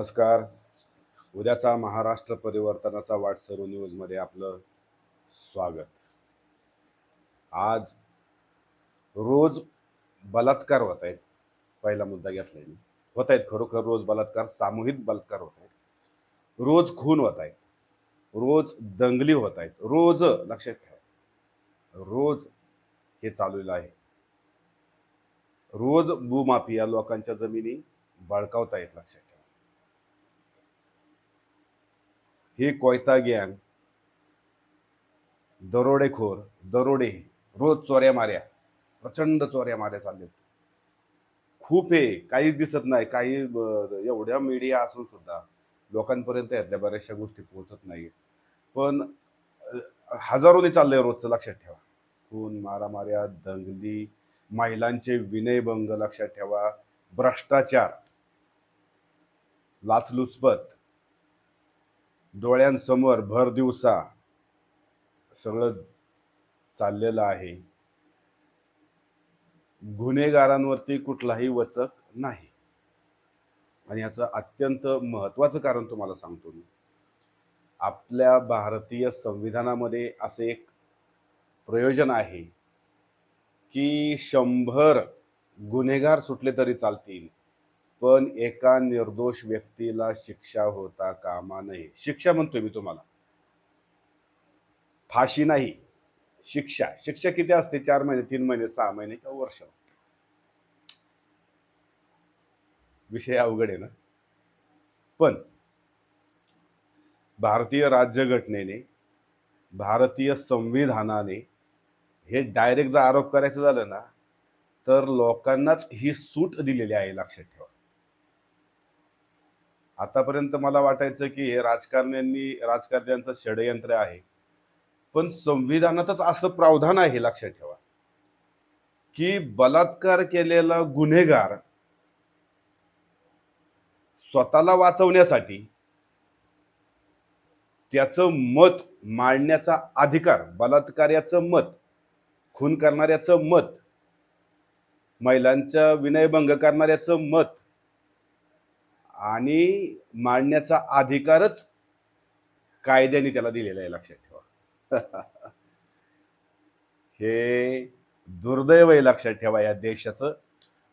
नमस्कार. उद्याचा महाराष्ट्र परिवर्तनाचा वाट सर्व न्यूजमध्ये आपलं स्वागत. आज रोज बलात्कार होत आहेत. पहिला मुद्दा घेतलाय मी. होत आहेत खरोखर रोज बलात्कार सामूहिक बलात्कार होत आहेत. रोज खून होत आहेत. रोज दंगली होत आहेत. रोज लक्षात ठेवा. रोज हे चाललेलं आहे. रोज भूमाफिया लोकांच्या जमिनी बळकावता येत लक्षात ठेवा हे कोयता गँग दरोडेखोर दरोडे रोज चोऱ्या माऱ्या प्रचंड चोऱ्या माऱ्या चालले खूप आहे काहीच दिसत नाही काही एवढ्या मीडिया असून सुद्धा लोकांपर्यंत यातल्या बऱ्याचशा गोष्टी पोहोचत नाहीत पण हजारोने चाललंय रोजचं लक्षात ठेवा. खून मारामाऱ्या दंगली महिलांचे विनयभंग लक्षात ठेवा. भ्रष्टाचार लाचलुचपत डोळ्यांसमोर भर दिवसा सगळं चाललेलं आहे. गुन्हेगारांवरती कुठलाही वचक नाही. आणि याचं अत्यंत महत्वाचं कारण तुम्हाला सांगतो मी. आपल्या भारतीय संविधानामध्ये असे एक प्रयोजन आहे की शंभर गुन्हेगार सुटले तरी चालतील. पण एका निर्दोष व्यक्तीला शिक्षा होता कामा नये. शिक्षा म्हणतोय मी तुम्हाला. फाशी नाही शिक्षा. शिक्षा किती असते? चार महिने तीन महिने सहा महिने किंवा वर्ष विषय अवघड आहे ना? पण भारतीय राज्यघटनेने भारतीय संविधानाने हे डायरेक्ट जर आरोप करायचं झालं ना तर लोकांनाच ही सूट दिलेली आहे लक्षात ठेवा. आतापर्यंत मला वाटायचं की हे राजकारण्यांनी राजकारण्यांचं षडयंत्र आहे. पण संविधानातच असं प्रावधान आहे लक्षात ठेवा. की बलात्कार केलेला गुन्हेगार स्वतःला वाचवण्यासाठी त्याचं मत मांडण्याचा अधिकार बलात्कार्याचं मत खून करणाऱ्याचं मत महिलांचा विनयभंग करणाऱ्याचं मत आणि मांडण्याचा अधिकारच कायद्याने त्याला दिलेला आहे लक्षात ठेवा. हे दुर्दैव आहे लक्षात ठेवा या देशाचं.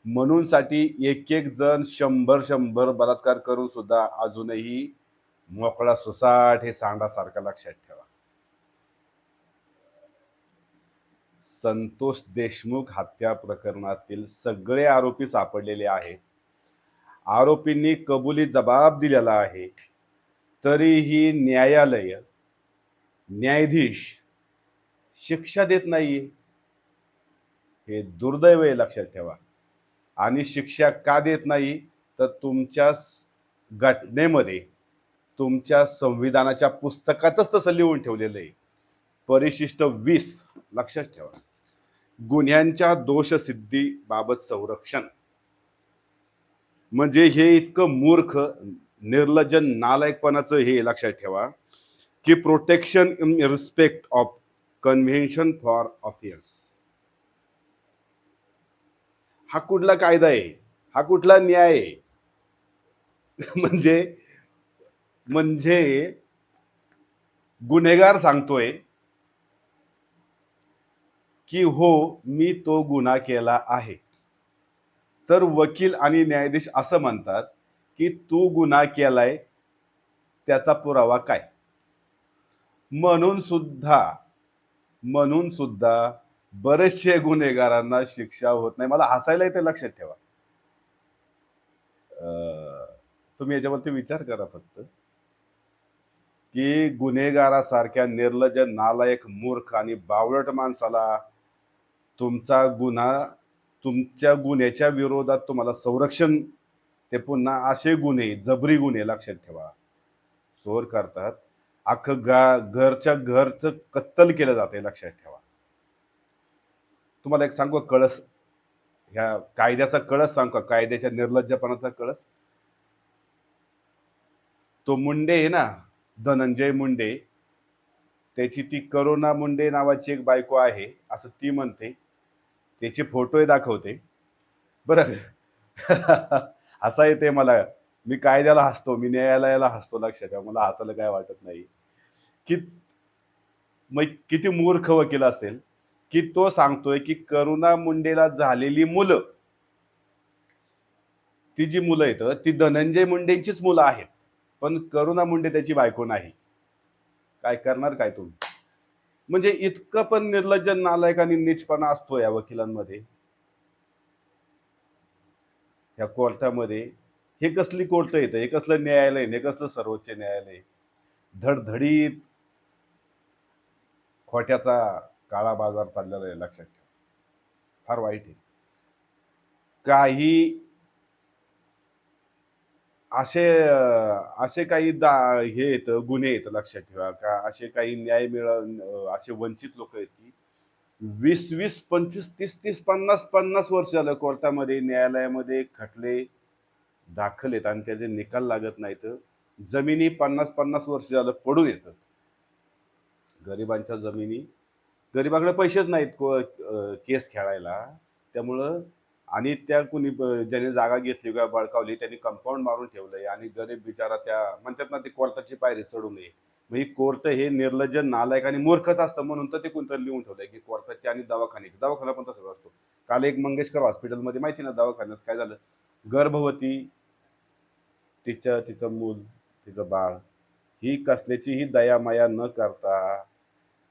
म्हणून साठी एक एक जण शंभर शंभर बलात्कार करून सुद्धा अजूनही मोकळा सुसाट हे सांडासारखा लक्षात ठेवा. संतोष देशमुख हत्या प्रकरणातील सगळे आरोपी सापडलेले आहेत. आरोपींनी कबुली जबाब दिलेला आहे. तरीही न्यायालय न्यायाधीश शिक्षा देत नाहीये. हे दुर्दैव आहे लक्षात ठेवा. आणि शिक्षा का देत नाही? तर तुमच्या घटनेमध्ये तुमच्या संविधानाच्या पुस्तकातच तसं लिहून ठेवलेलं आहे. परिशिष्ट वीस लक्षात ठेवा. गुन्ह्यांच्या दोषसिद्धीबाबत संरक्षण. म्हणजे हे इतकं मूर्ख निर्लजन नालायकपणाचं हे लक्षात ठेवा की protection in respect of convention for affairs हा कुठला कायदा आहे? हा कुठला न्याय आहे? म्हणजे म्हणजे गुन्हेगार सांगतोय की हो मी तो गुन्हा केला आहे. तर वकील आणि न्यायाधीश असं म्हणतात की तू गुन्हा केलाय त्याचा पुरावा काय? म्हणून सुद्धा म्हणून सुद्धा बरेचसे गुन्हेगारांना शिक्षा होत नाही. मला हसायला येते लक्षात ठेवा. अं, तुम्ही याच्यावरती विचार करा फक्त. की गुन्हेगारासारख्या निर्लज नालायक मूर्ख आणि बावळट माणसाला तुमचा गुन्हा तुमच्या गुन्ह्याच्या विरोधात तुम्हाला संरक्षण ते पुन्हा असे गुन्हे जबरी गुन्हे लक्षात ठेवा. चोर करतात. अख्खं गा घरच्या घरचं कत्तल केलं जाते लक्षात ठेवा. तुम्हाला एक सांगू कळस? ह्या कायद्याचा कळस सांगू कायद्याच्या निर्लज्जपणाचा कळस? तो मुंडे आहे ना धनंजय मुंडे त्याची ती करुणा मुंडे नावाची एक बायको आहे असं ती म्हणते. त्याचे फोटोही दाखवते. बरं. असा येते मला. मी कायद्याला हसतो मी न्यायालयाला हसतो लक्षात ठेवा. मला हसायला काय वाटत नाही. की मग किती मूर्ख वकील असेल की तो सांगतोय की करुणा मुंडेला झालेली मुलं ती जी मुलं आहेत ती धनंजय मुंडेंचीच मुलं आहेत. पण करुणा मुंडे त्याची बायको नाही. काय करणार काय तुम्ही? म्हणजे इतकं पण निर्लज्ज नालायक आणि नीचपणा असतो या वकिलांमध्ये. या कोर्टामध्ये. हे कसली कोर्ट येतं हे कसलं न्यायालय हे कसलं सर्वोच्च न्यायालय धडधडीत खोट्याचा काळा बाजार चाललेला आहे लक्षात ठेवा. फार वाईट आहे. काही असे असे काही दा हे आहेत गुन्हे आहेत लक्षात ठेवा. का असे काही न्याय मिळ असे वंचित लोक आहेत की वीस वीस पंचवीस तीस तीस पन्नास पन्नास वर्ष झालं कोर्टामध्ये न्यायालयामध्ये खटले दाखल आहेत आणि त्याचे निकाल लागत नाहीत. जमिनी पन्नास पन्नास वर्ष झालं पडून येतात. गरिबांच्या जमिनी. गरिबाकडे पैसेच नाहीत को- केस खेळायला. त्यामुळं आणि त्या कुणी ज्याने जागा घेतली किंवा बळकावली त्यांनी कंपाऊंड मारून ठेवलंय. आणि गरीब बिचारा त्या म्हणतात ना ते कोर्टाची पायरी चढू नये. मग ही कोर्ट हे निर्लज्ज नालायक आणि मूर्खच असतं म्हणून तर ते कोणतं लिहून ठेवलंय की कोर्टाची आणि दवाखान्याची. दवाखाना पण तसंच असतो. काल एक मंगेशकर हॉस्पिटलमध्ये माहिती ना दवाखान्यात काय झालं? गर्भवती तिचं तिचं मूल तिचं बाळ ही कसल्याचीही दयामाया न करता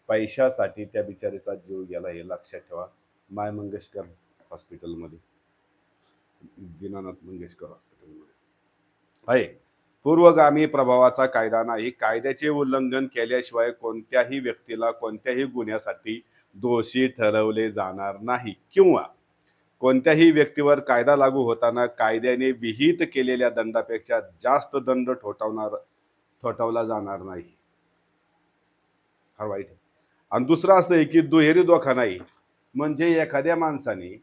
पैशासाठी त्या बिचारीचा जीव गेला हे लक्षात ठेवा. माय मंगेशकर. हॉस्पिटलमध्ये. दीनानाथ मंगेशकर हॉस्पिटलमध्ये. आहे पूर्वगामी प्रभावाचा कायदा नाही कायद्याचे उल्लंघन केल्याशिवाय कोणत्याही व्यक्तीला कोणत्याही गुन्ह्यासाठी दोषी ठरवले जाणार नाही. किंवा कोणत्याही व्यक्तीवर कायदा लागू होताना कायद्याने विहित केलेल्या दंडापेक्षा जास्त दंड ठोठावणार ठोठावला जाणार नाही. फार वाईट आणि दुसरं असं आहे की दुहेरी धोका नाही म्हणजे एखाद्या माणसाने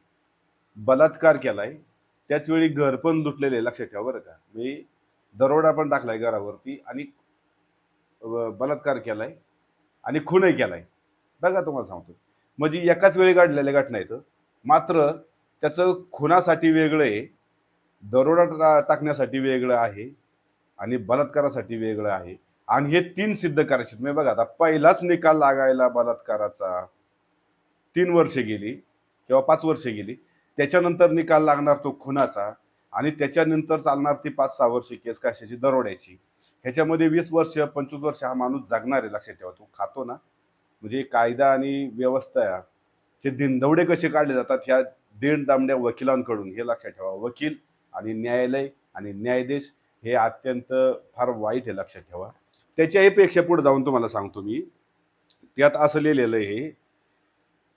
बलात्कार केलाय. त्याच वेळी घर पण लुटलेले आहे, लक्षात ठेवा बरं का. मी दरोडा पण टाकलाय घरावरती आणि बलात्कार केलाय आणि खूनही केलाय. बघा तुम्हाला सांगतो. म्हणजे एकाच वेळी घडलेल्या घटना आहेत. मात्र त्याचं खुनासाठी वेगळं आहे दरोडा टा- टाकण्यासाठी वेगळं आहे आणि बलात्कारासाठी वेगळं आहे. आणि हे तीन सिद्ध करायचे. म्हणजे बघा आता पहिलाच निकाल लागायला बलात्काराचा. तीन वर्षे गेली किंवा पाच वर्षे गेली. त्याच्यानंतर निकाल लागणार तो खुनाचा आणि त्याच्यानंतर चालणार ती पाच सहा वर्षे केस कशाची? दरोड्याची. ह्याच्यामध्ये वीस वर्ष पंचवीस वर्ष हा माणूस जगणार आहे लक्षात ठेवा. तो खातो ना. म्हणजे कायदा आणि व्यवस्था चे दिनदवडे कसे काढले जातात ह्या दीड दामड्या वकिलांकडून हे लक्षात ठेवा. वकील आणि न्यायालय आणि न्यायाधीश हे अत्यंत फार वाईट आहे लक्षात ठेवा. त्याच्याही पेक्षा पुढे जाऊन तुम्हाला सांगतो मी. त्यात असं लिहिलेलं आहे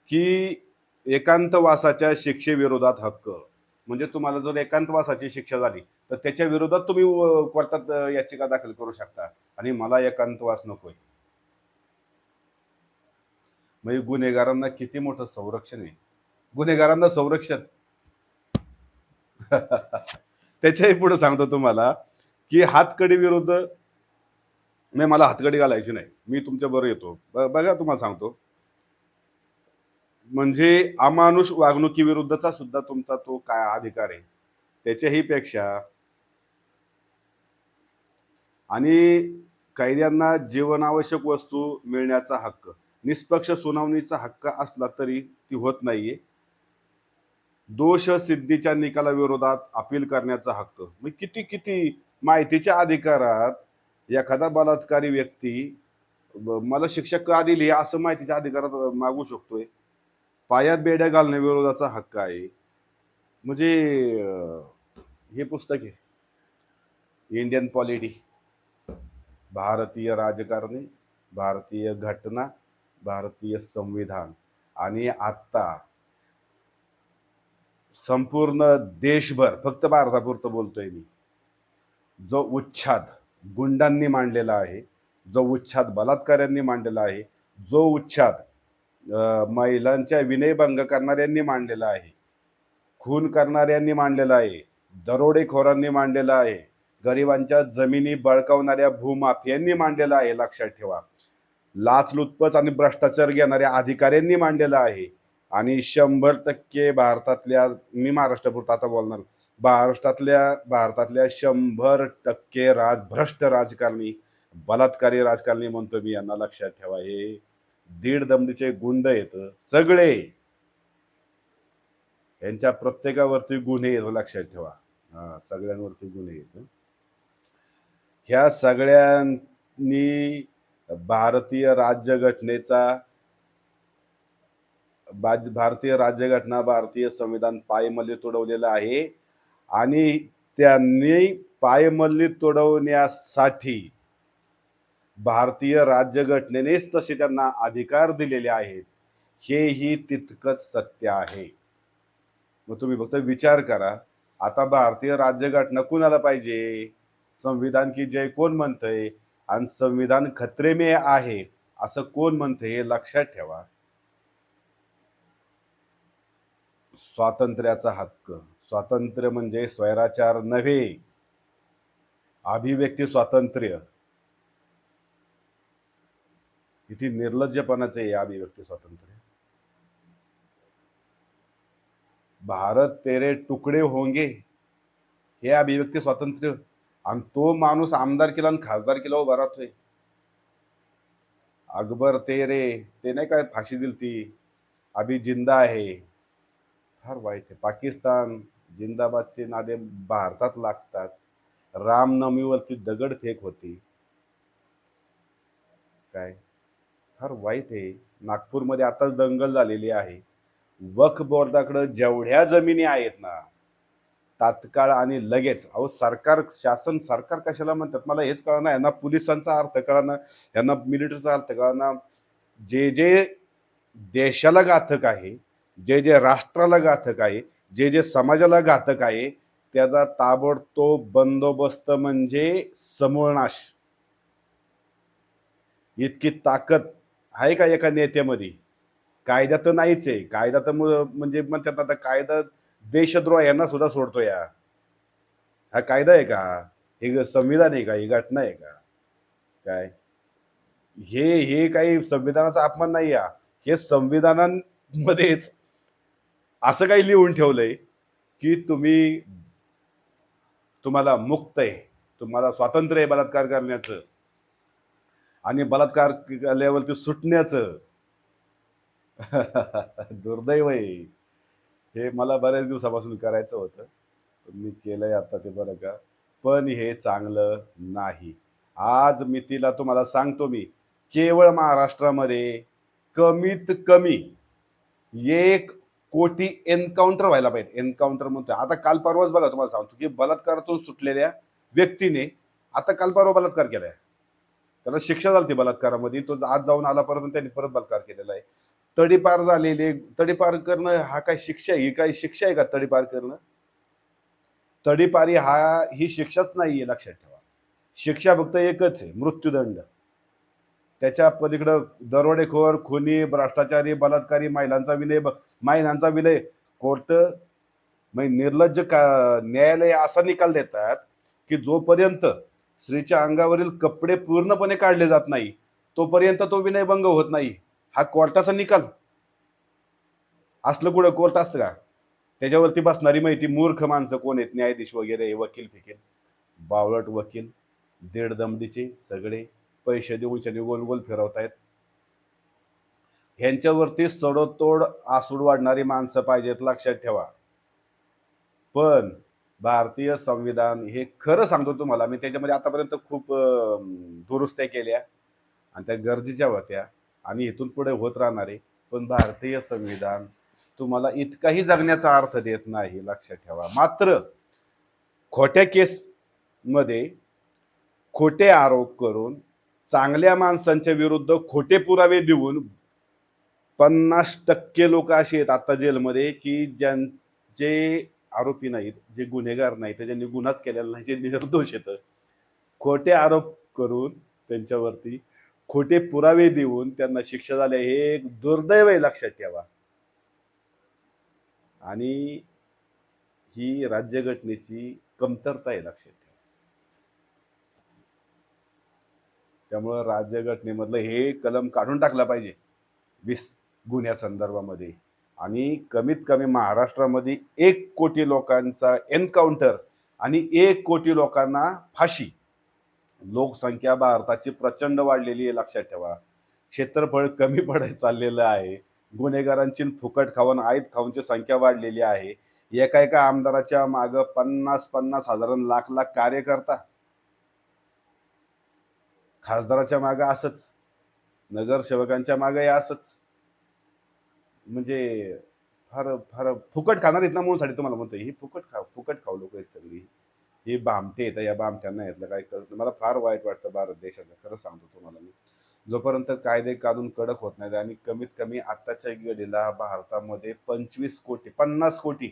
की एकांतवासाच्या शिक्षेविरोधात हक्क. म्हणजे तुम्हाला जर एकांतवासाची शिक्षा झाली तर त्याच्या विरोधात तुम्ही कोर्टात याचिका दाखल करू शकता. आणि मला एकांतवास नकोय. म्हणजे गुन्हेगारांना किती मोठं संरक्षण आहे. गुन्हेगारांना संरक्षण. त्याच्याही पुढे सांगतो तुम्हाला की हातकडी विरुद्ध मी मला हातकडी घालायची नाही. मी तुमच्या बरोबर येतो. बघा तुम्हाला सांगतो. म्हणजे अमानुष वागणुकीविरुद्धचा सुद्धा तुमचा तो काय अधिकार आहे? त्याच्याही पेक्षा आणि कैद्यांना जीवनावश्यक वस्तू मिळण्याचा हक्क निष्पक्ष सुनावणीचा हक्क असला तरी ती होत नाहीये. दोष सिद्धीच्या निकालाविरोधात अपील करण्याचा हक्क. मग किती किती माहितीच्या अधिकारात एखादा बलात्कारी व्यक्ती मला शिक्षक का दिली असं माहितीच्या अधिकारात मागू शकतोय? पायात बेड्या घालण्याविरोधाचा हक्क आहे. म्हणजे हे पुस्तक आहे. इंडियन पॉलिटी भारतीय राजकारणी भारतीय घटना भारतीय संविधान. आणि आत्ता संपूर्ण देशभर फक्त भारतापुरतं बोलतोय मी जो उच्छाद गुंडांनी मांडलेला आहे जो उच्छाद बलात्काऱ्यांनी मांडलेला आहे जो उच्छाद महिलांच्या विनयभंग करणाऱ्यांनी मांडलेला आहे. खून करणाऱ्यांनी मांडलेला आहे. दरोडेखोरांनी मांडलेला आहे. गरिबांच्या जमिनी बळकावणाऱ्या भूमाफियांनी मांडलेला आहे लक्षात ठेवा. लाचलुचपत आणि भ्रष्टाचार घेणाऱ्या अधिकाऱ्यांनी मांडलेला आहे. आणि शंभर टक्के भारतातल्या मी महाराष्ट्रापुरता आता बोलणार महाराष्ट्रातल्या भारतातल्या शंभर टक्के राज भ्रष्ट राजकारणी बलात्कारी राजकारणी म्हणतो मी यांना लक्षात ठेवा हे. दीड दमडीचे गुंड येत सगळे यांच्या प्रत्येकावरती गुन्हे येतो हो, लक्षात ठेवा. हा सगळ्यांवरती गुन्हे येत ह्या सगळ्यांनी भारतीय राज्यघटनेचा भारतीय राज्यघटना भारतीय संविधान पायमल्ली तुडवलेलं आहे. आणि त्यांनी पायमल्ली तुडवण्यासाठी भारतीय राज्यघटनेनेच तसे त्यांना अधिकार दिलेले आहेत. हेही तितकंच सत्य आहे. मग तुम्ही फक्त विचार करा आता भारतीय राज्यघटना कुणाला पाहिजे? संविधान की जय कोण म्हणतंय? आणि संविधान खत्रेमे आहे असं कोण म्हणतंय हे लक्षात ठेवा. स्वातंत्र्याचा हक्क. स्वातंत्र्य म्हणजे स्वैराचार नव्हे. अभिव्यक्ती स्वातंत्र्य. किती निर्लज्जपणाचे हे अभिव्यक्ती स्वातंत्र्य. भारत तेरे तुकडे होंगे हे अभिव्यक्ती स्वातंत्र्य. आणि तो माणूस आमदार केला आणि खासदार केला उभा राहतोय. अकबर तेरे ते नाही काय फाशी दिली ती अभि जिंदा आहे. फार वाईट आहे. पाकिस्तान जिंदाबादचे नादे भारतात लागतात. रामनवमीवरती दगडफेक होती. काय? फार वाईट आहे. नागपूरमध्ये आताच दंगल झालेली आहे. वक्फ बोर्डाकडं जेवढ्या जमिनी आहेत ना तात्काळ आणि लगेच अहो सरकार शासन सरकार कशाला म्हणतात? मला हेच कळणार यांना पोलिसांचा अर्थ कळणार यांना मिलिटरीचा अर्थ कळणार जे जे देशाला घातक आहे जे जे राष्ट्राला घातक आहे जे जे समाजाला घातक आहे त्याचा ताबडतोब बंदोबस्त म्हणजे समूळ नाश इतकी ताकद आहे का एका नेत्यामध्ये? कायदा तर नाहीच आहे. कायदा तर मग म्हणजे म्हणतात आता कायदा देशद्रोह यांना सुद्धा सोडतो या. हा कायदा आहे का? हे संविधान आहे का? ही घटना आहे का? काय? हे हे काही संविधानाचा अपमान नाही या. हे संविधानामध्येच असं काही लिहून ठेवलंय की तुम्ही तुम्हाला मुक्त आहे. तुम्हाला स्वातंत्र्य आहे बलात्कार करण्याचं. आणि बलात्कार केल्यावरती सुटण्याचं. दुर्दैव आहे. हे मला बऱ्याच दिवसापासून करायचं होतं. मी केलंय आता ते बरं का. पण हे चांगलं नाही. आज मी तिला तुम्हाला सांगतो मी. केवळ महाराष्ट्रामध्ये कमीत कमी एक कोटी एन्काउंटर व्हायला पाहिजे. एन्काउंटर म्हणतोय. आता काल परवाच बघा तुम्हाला सांगतो की बलात्कारातून सुटलेल्या व्यक्तीने आता काल परवा बलात्कार केलाय. त्याला शिक्षा झाली बलात्कारामध्ये. तो आज जाऊन आला परत त्यांनी परत बलात्कार केलेला आहे. तडीपार झालेले तडीपार करणं हा काय शिक्षा आहे? ही काय शिक्षा आहे का तडीपार करणं? तडीपारी हा ही शिक्षाच नाहीये लक्षात ठेवा. शिक्षा फक्त एकच आहे मृत्यूदंड. त्याच्या पलीकडं दरोडेखोर खुनी भ्रष्टाचारी बलात्कारी महिलांचा विनय महिलांचा विलय कोर्ट म्हणजे निर्लज्ज का न्यायालय असा निकाल देतात की जोपर्यंत स्त्रीच्या अंगावरील कपडे पूर्णपणे काढले जात नाही. तोपर्यंत तो विनयभंग होत नाही. हा कोर्टाचा निकाल. असलं कुठं कोर्ट असतं का? त्याच्यावरती बसणारी माहिती मूर्ख माणसं कोण आहेत? न्यायाधीश वगैरे वकील फिकील बावळट वकील दीड दमडीचे सगळे पैसे देऊन शनी गोल गोल फिरवतायत. ह्यांच्यावरती सडोतोड आसूड वाढणारी माणसं पाहिजेत लक्षात ठेवा. पण भारतीय संविधान हे खरं सांगतो तुम्हाला. मी त्याच्यामध्ये आतापर्यंत खूप दुरुस्त्या केल्या आणि त्या गरजेच्या होत्या. आणि इथून पुढे होत राहणार आहे. पण भारतीय संविधान तुम्हाला इतकाही जगण्याचा अर्थ देत नाही लक्षात ठेवा. मात्र खोट्या केसमध्ये खोटे आरोप करून चांगल्या माणसांच्या विरुद्ध खोटे पुरावे देऊन पन्नास टक्के लोक असे आहेत आता जेलमध्ये की ज्यांचे आरोपी नाहीत जे गुन्हेगार नाहीत त्याच्यानी गुन्हाच केलेला नाही जे निर्दोष येतं खोटे आरोप करून त्यांच्यावरती खोटे पुरावे देऊन त्यांना शिक्षा झाल्या हे एक दुर्दैव आहे लक्षात ठेवा. आणि ही राज्यघटनेची कमतरता आहे लक्षात ठेवा. त्यामुळं राज्यघटनेमधलं हे कलम काढून टाकलं पाहिजे वीस गुन्ह्या संदर्भामध्ये. आणि कमीत कमी महाराष्ट्रामध्ये एक कोटी लोकांचा एन्काउंटर आणि एक कोटी लोकांना फाशी. लोकसंख्या भारताची प्रचंड वाढलेली आहे लक्षात ठेवा. क्षेत्रफळ कमी पडत चाललेलं आहे. गुन्हेगारांची फुकट खाऊन आईत खाऊनची संख्या वाढलेली आहे. एका एका आमदाराच्या माग पन्नास पन्नास हजार लाख लाख कार्यकर्ता. खासदाराच्या माग असंच. नगरसेवकांच्या मागे असंच. म्हणजे फार फार फुकट खाणार आहेत ना म्हणून तुम्हाला म्हणतो ही फुकट खा फुकट खाऊ लोक आहेत सगळी. हे बामटे येतं या बामट्यांना यातलं काय कळत मला फार वाईट वाटतं भारत देशाचं खरं सांगतो तुम्हाला मी. जोपर्यंत कायदे काढून कडक होत नाहीत आणि कमीत कमी आत्ताच्या घडीला भारतामध्ये पंचवीस कोटी पन्नास कोटी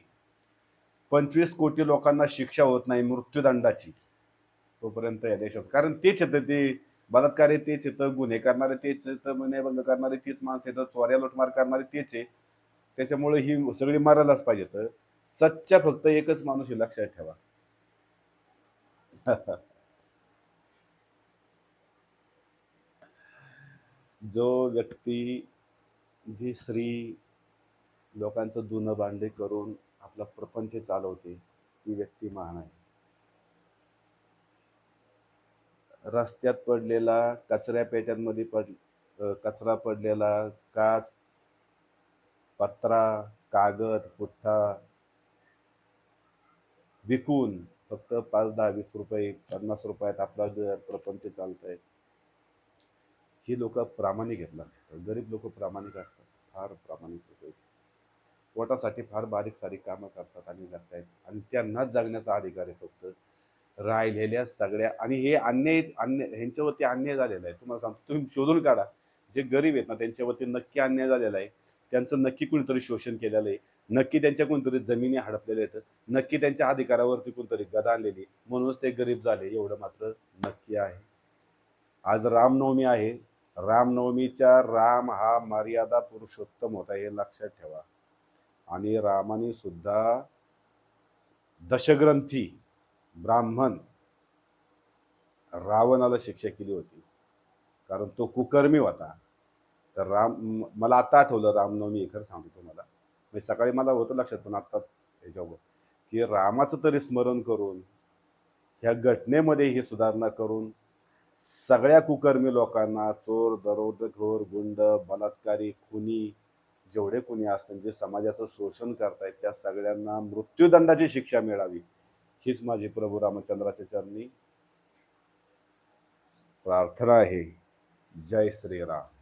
पंचवीस कोटी लोकांना शिक्षा होत नाही मृत्यूदंडाची तोपर्यंत या देशात. कारण तेच येतं ते बलात्कारी तेच येतं गुन्हे करणारे तेच येतं गुन्हेभंग करणारे तीच माणसं येतं चोऱ्या लुटमार करणारे तेच आहे. त्याच्यामुळे ही सगळी मारायलाच पाहिजे तर सच्चा फक्त एकच माणूस हे लक्षात ठेवा. जो व्यक्ती जी स्त्री लोकांचं धुणं भांडे करून आपला प्रपंच चालवते ती व्यक्ती महान आहे. रस्त्यात पडलेला कचऱ्या पेट्यांमध्ये पड कचरा पडलेला काच पत्रा कागद पुठ्ठा विकून फक्त पाच दहा वीस रुपये पन्नास रुपयात आपला ग- प्रपंच चालत आहे ही लोक प्रामाणिक घेतला. गरीब लोक प्रामाणिक असतात. फार प्रामाणिक लोक आहेत. पोटासाठी फार बारीक सारीक कामं करतात आणि जगतायत आणि त्यांनाच जगण्याचा अधिकार आहे फक्त. राहिलेल्या सगळ्या आणि हे अन्याय अन्य ह्यांच्यावरती अन्याय झालेला आहे. तुम्हाला सांगतो तुम्ही शोधून काढा. जे गरीब आहेत ना त्यांच्यावरती नक्की अन्याय झालेला आहे. त्यांचं नक्की कुणीतरी शोषण केलेलं आहे. नक्की त्यांच्या कोणतरी जमिनी हडपलेल्या आहेत. नक्की त्यांच्या अधिकारावरती कोणतरी गदा आणलेली म्हणूनच ते गरीब झाले. एवढं मात्र नक्की आहे. आज रामनवमी आहे. रामनवमीच्या राम हा मर्यादा पुरुषोत्तम होता हे लक्षात ठेवा. आणि रामाने सुद्धा दशग्रंथी ब्राह्मण रावणाला शिक्षा केली होती. कारण तो कुकर्मी होता. तर राम मला आता आठवलं रामनवमी खरं सांगतो तुम्हाला. म्हणजे सकाळी मला होतं लक्षात पण आता ह्याच्यावर की रामाचं तरी स्मरण करून ह्या घटनेमध्ये ही सुधारणा करून सगळ्या कुकर्मी लोकांना चोर दरोडखोर गुंड बलात्कारी खुनी जेवढे कुणी असतात जे समाजाचं शोषण करतायत त्या सगळ्यांना मृत्यूदंडाची शिक्षा मिळावी. हीच माझी प्रभू रामचंद्राच्या चरणी प्रार्थना आहे. जय श्रीराम.